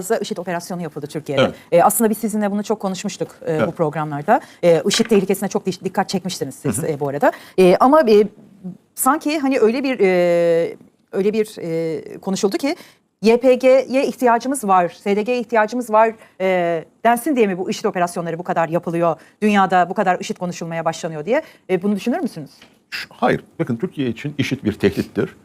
fazla IŞİD operasyonu yapıldı Türkiye'de. Evet. E, aslında biz sizinle bunu çok konuşmuştuk e, bu Evet. programlarda. E, IŞİD tehlikesine çok di- dikkat çekmiştiniz siz e, bu arada. E, ama e, sanki hani öyle bir e, öyle bir e, konuşuldu ki YPG'ye ihtiyacımız var, SDG'ye ihtiyacımız var e, densin diye mi bu IŞİD operasyonları bu kadar yapılıyor? Dünyada bu kadar IŞİD konuşulmaya başlanıyor diye. E, bunu düşünür müsünüz? Hayır. Bakın Türkiye için IŞİD bir tehdittir.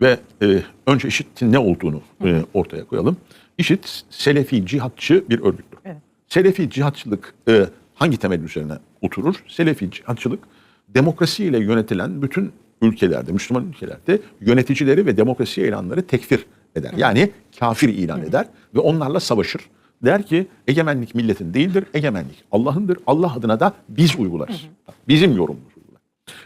Ve e, önce IŞİD'in ne olduğunu e, ortaya koyalım. IŞİD Selefi cihatçı bir örgüttür. Evet. Selefi cihatçılık e, hangi temel üzerine oturur? Selefi cihatçılık demokrasiyle yönetilen bütün ülkelerde, Müslüman ülkelerde yöneticileri ve demokrasi ilanları tekfir eder. Yani kafir ilan eder ve onlarla savaşır. Der ki egemenlik milletin değildir, egemenlik Allah'ındır. Allah adına da biz uygularız. Bizim yorumumuz uygular.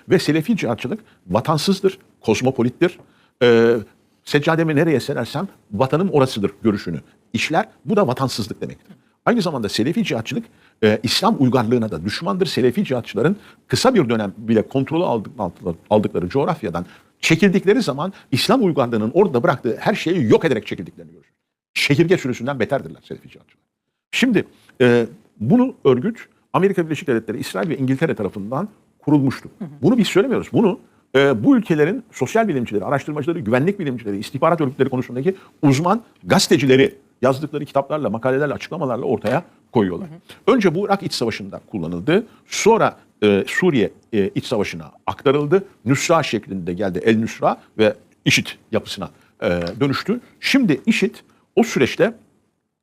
Ve Selefi cihatçılık vatansızdır, kozmopolittir. Ee, seccademi nereye serersem vatanım orasıdır görüşünü işler. Bu da vatansızlık demektir. Aynı zamanda Selefi cihatçılık e, İslam uygarlığına da düşmandır. Selefi cihatçıların kısa bir dönem bile kontrolü aldık, aldıkları, aldıkları coğrafyadan çekildikleri zaman İslam uygarlığının orada bıraktığı her şeyi yok ederek çekildiklerini görürüz. Şehirge sürüsünden beterdirler Selefi cihatçılar. Şimdi e, bunu örgüt Amerika Birleşik Devletleri, İsrail ve İngiltere tarafından kurulmuştu. Bunu biz söylemiyoruz. Bunu e, bu ülkelerin sosyal bilimcileri, araştırmacıları, güvenlik bilimcileri, istihbarat örgütleri konusundaki uzman gazetecileri yazdıkları kitaplarla, makalelerle, açıklamalarla ortaya koyuyorlar. Önce bu Irak İç Savaşı'nda kullanıldı. Sonra e, Suriye e, İç Savaşı'na aktarıldı. Nüsra şeklinde geldi El Nüsra ve IŞİD yapısına e, dönüştü. Şimdi IŞİD o süreçte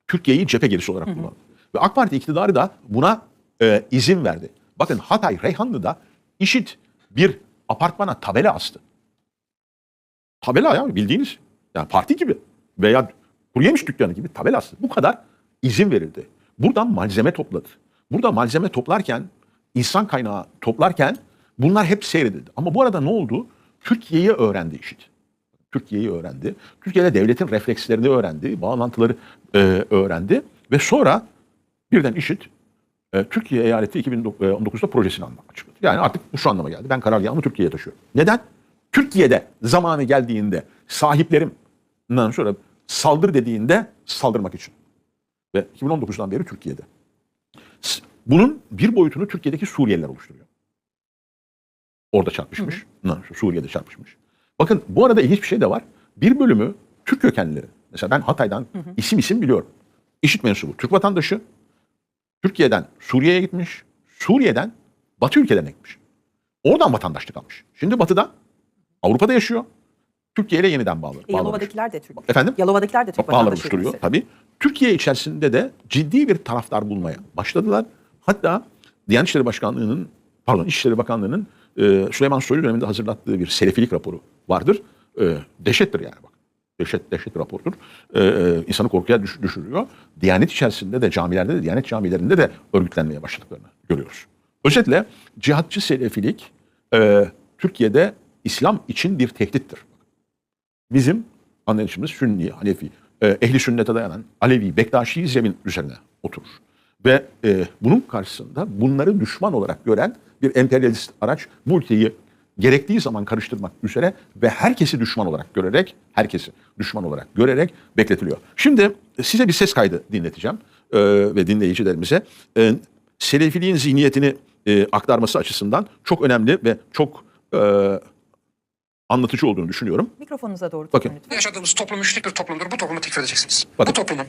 Türkiye'yi cephe gerisi olarak kullandı. Ve AK Parti iktidarı da buna e, izin verdi. Bakın Hatay Reyhanlı'da IŞİD bir apartmana tabela astı. Tabela ya bildiğiniz. Yani parti gibi veya kuru dükkanı gibi tabela astı. Bu kadar izin verildi. Buradan malzeme topladı. Burada malzeme toplarken, insan kaynağı toplarken bunlar hep seyredildi. Ama bu arada ne oldu? Türkiye'yi öğrendi IŞİD. Türkiye'yi öğrendi. Türkiye'de devletin reflekslerini öğrendi, bağlantıları e, öğrendi ve sonra birden IŞİD e, Türkiye eyaleti 2019'da projesini anlam açıkladı. Yani artık bu şu anlama geldi. Ben karargahımı Türkiye'ye taşıyorum. Neden? Türkiye'de zamanı geldiğinde sahiplerimden sonra saldır dediğinde saldırmak için. Ve 2019'dan beri Türkiye'de. Bunun bir boyutunu Türkiye'deki Suriyeliler oluşturuyor. Orada çarpışmış. Ondan sonra Suriye'de çarpışmış. Bakın bu arada ilginç bir şey de var. Bir bölümü Türk kökenlileri. Mesela ben Hatay'dan isim isim biliyorum. İşit mensubu Türk vatandaşı. Türkiye'den Suriye'ye gitmiş. Suriye'den Batı ülkelerine gitmiş. Oradan vatandaşlık almış. Şimdi Batı'da Avrupa'da yaşıyor. Türkiye ile yeniden bağlı. E. Yalova'dakiler de Türk. Efendim? Yalova'dakiler de Türk vatandaşı ülkesi. tabii. Türkiye içerisinde de ciddi bir taraftar bulmaya başladılar. Hatta Diyanet İşleri Başkanlığı'nın, pardon İçişleri Bakanlığı'nın e, Süleyman Soylu döneminde hazırlattığı bir selefilik raporu vardır. E, dehşettir yani bak. Dehşet, dehşet rapordur. E, e, insanı korkuya düş- düşürüyor. Diyanet içerisinde de camilerde de, Diyanet camilerinde de örgütlenmeye başladıklarını görüyoruz. Özetle cihatçı selefilik e, Türkiye'de İslam için bir tehdittir. Bizim anlayışımız Sünni, Hanefi, e, ehli sünnete dayanan Alevi, Bektaşi zemin üzerine oturur. Ve e, bunun karşısında bunları düşman olarak gören bir emperyalist araç bu ülkeyi gerektiği zaman karıştırmak üzere ve herkesi düşman olarak görerek, herkesi düşman olarak görerek bekletiliyor. Şimdi size bir ses kaydı dinleteceğim e, ve dinleyicilerimize. E, Selefiliğin zihniyetini e, aktarması açısından çok önemli ve çok e, anlatıcı olduğunu düşünüyorum. Mikrofonunuza doğru Bakın. tutun lütfen. Yaşadığımız toplum müşrik bir toplumdur. Bu toplumu tekfir edeceksiniz. Bakın. Bu toplumun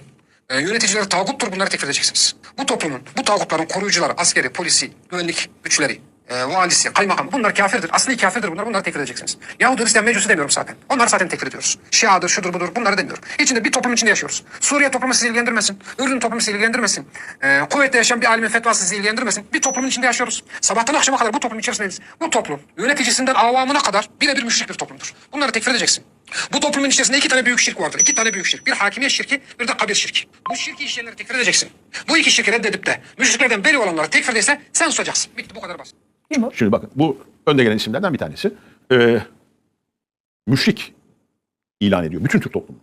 e, yöneticileri tağuttur. Bunları tekfir edeceksiniz. Bu toplumun, bu tağutların koruyucuları, askeri, polisi, güvenlik güçleri, e, valisi, kaymakamı bunlar kafirdir. Asli kafirdir bunlar. Bunları tekfir edeceksiniz. Yahudi Hristiyan mecusu demiyorum zaten. Onları zaten tekfir ediyoruz. Şiadır, şudur budur bunları demiyorum. İçinde bir toplum içinde yaşıyoruz. Suriye toplumu sizi ilgilendirmesin. Ürdün toplumu sizi ilgilendirmesin. E, kuvvetle yaşayan bir alimin fetvası sizi ilgilendirmesin. Bir toplumun içinde yaşıyoruz. Sabahtan akşama kadar bu toplumun içerisindeyiz. Bu toplum yöneticisinden avamına kadar birebir müşrik bir toplumdur. Bunları tekfir edeceksin. Bu toplumun içerisinde iki tane büyük şirk vardır. İki tane büyük şirk. Bir hakimiyet şirki, bir de kabir şirki. Bu şirki işleyenleri tekfir edeceksin. Bu iki şirki reddedip de müşriklerden beri olanları tekfir ederse sen susacaksın. Bitti bu kadar basit. Kim bu? Şimdi bakın bu önde gelen isimlerden bir tanesi. Ee, müşrik ilan ediyor bütün Türk toplumu.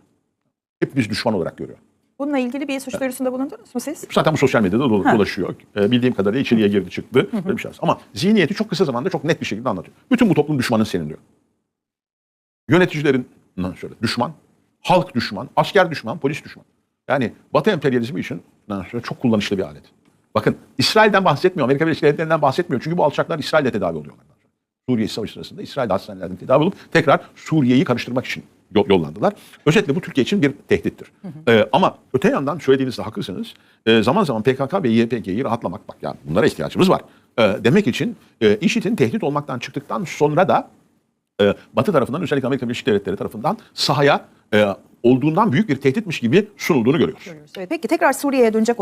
Hepimiz düşman olarak görüyor. Bununla ilgili bir suç duyurusunda bulundunuz mu siz? Zaten bu sosyal medyada dol- Ha. dolaşıyor. Ee, bildiğim kadarıyla içeriye girdi çıktı. Böyle bir şey. Ama zihniyeti çok kısa zamanda çok net bir şekilde anlatıyor. Bütün bu toplum düşmanın senin diyor. Yöneticilerin şöyle düşman, halk düşman, asker düşman, polis düşman. Yani Batı emperyalizmi için ondan sonra çok kullanışlı bir alet. Bakın İsrail'den bahsetmiyor, Amerika Birleşik Devletleri'nden bahsetmiyor. Çünkü bu alçaklar İsrail'de tedavi oluyorlar. Suriye Savaşı sırasında İsrail hastanelerinde tedavi olup tekrar Suriye'yi karıştırmak için yo- yollandılar. Özetle bu Türkiye için bir tehdittir. Ee, ama öte yandan söylediğinizde haklısınız. Ee, zaman zaman PKK ve YPG'yi rahatlamak bak yani bunlara ihtiyacımız var. Ee, demek için e, IŞİD'in tehdit olmaktan çıktıktan sonra da e, Batı tarafından özellikle Amerika Birleşik Devletleri tarafından sahaya e, olduğundan büyük bir tehditmiş gibi sunulduğunu görüyoruz. Evet, peki tekrar Suriye'ye dönecek